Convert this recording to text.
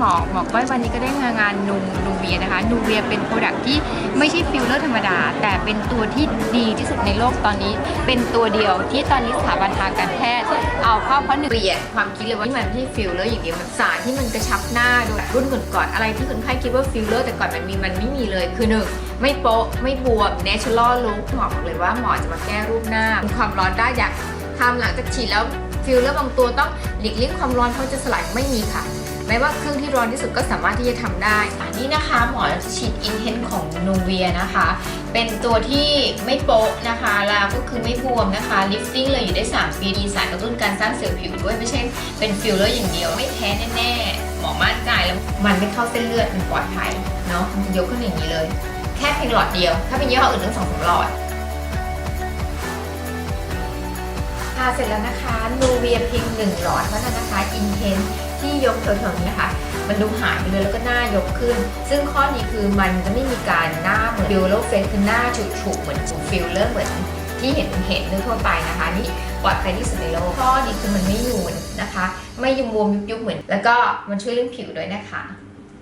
หมอหมอก้อยวันนี้ก็ได้งานงานนูนูเวียนะคะนูเวียเป็นโปรดักที่ไม่ใช่ฟิลเลอร์ธรรมดา แต่เป็นตัวที่ดีที่สุดในโลกตอนนี้ เป็นตัวเดียวที่ตอนนี้สถาบันทางการแพทย์เอาเข้าเพราะนูเวียความคิดเลยว่ามันไม่ใช่ฟิลเลอร์อย่างเดียวมันสารที่มันกระชับหน้าดูรุ่นก่อนๆอะไรที่คนไข้คิดว่าฟิลเลอร์แต่ก่อนมันมีมันไม่มีเลยคือหนึ่งไม่โป๊ะไม่บวมเนเชอรัลลุคหมอบอกเลยว่าหมอจะมาแก้รูปหน้าความร้อนได้อยากทำหลังจากฉีดแล้วฟิลเลอร์บางตัวต้องหลีกเลี่ยงความร้อนเพราะจะสลายไม่มีค่ะ ไม่ว่าเครื่องที่ร้อนที่สุดก็สามารถที่จะทำได้อันนี้นะคะหมอจะฉีดอินเทนของนูเวียนะคะ เป็นตัวที่ไม่โป๊ะนะคะแล้วก็คือไม่บวมนะคะลิฟติ้งเลยอยู่ได้ 3 ปีดีสารกระตุ้นการสร้างเซลล์ผิวด้วยไม่ใช่เป็นฟิลเลอร์อย่างเดียวไม่แพ้แน่ๆหมอมั่นใจแล้วมันไม่เข้าเส้นเลือดมันปลอดภัยเนาะมันจะยกขึ้นอย่างนี้เลย แค่เพียงหลอดเดียว ถ้าเป็นยี่ห้ออื่นต้องสองสามหลอด เสร็จแล้วนะคะนูเวียพียงหนึ่งหลอดเท่านั้นนะคะอินเทนที่ยกแถวๆนี้ค่ะ มันดูหายไปเลยแล้วก็หน้ายกขึ้น ซึ่งข้อดีคือมันจะไม่มีการหน้าเหมือนฟิลเลอร์เฟสคือหน้าฉุกๆเหมือนฟิลเลอร์เหมือนที่เห็นเห็นทั่วไปนะคะนี่ปลอดภัยที่สุดในโลกข้อดีคือมันไม่ยูนนะคะ ไม่ยุมวมยุบๆเหมือน แล้วก็มันช่วยเรื่องผิวด้วยนะคะ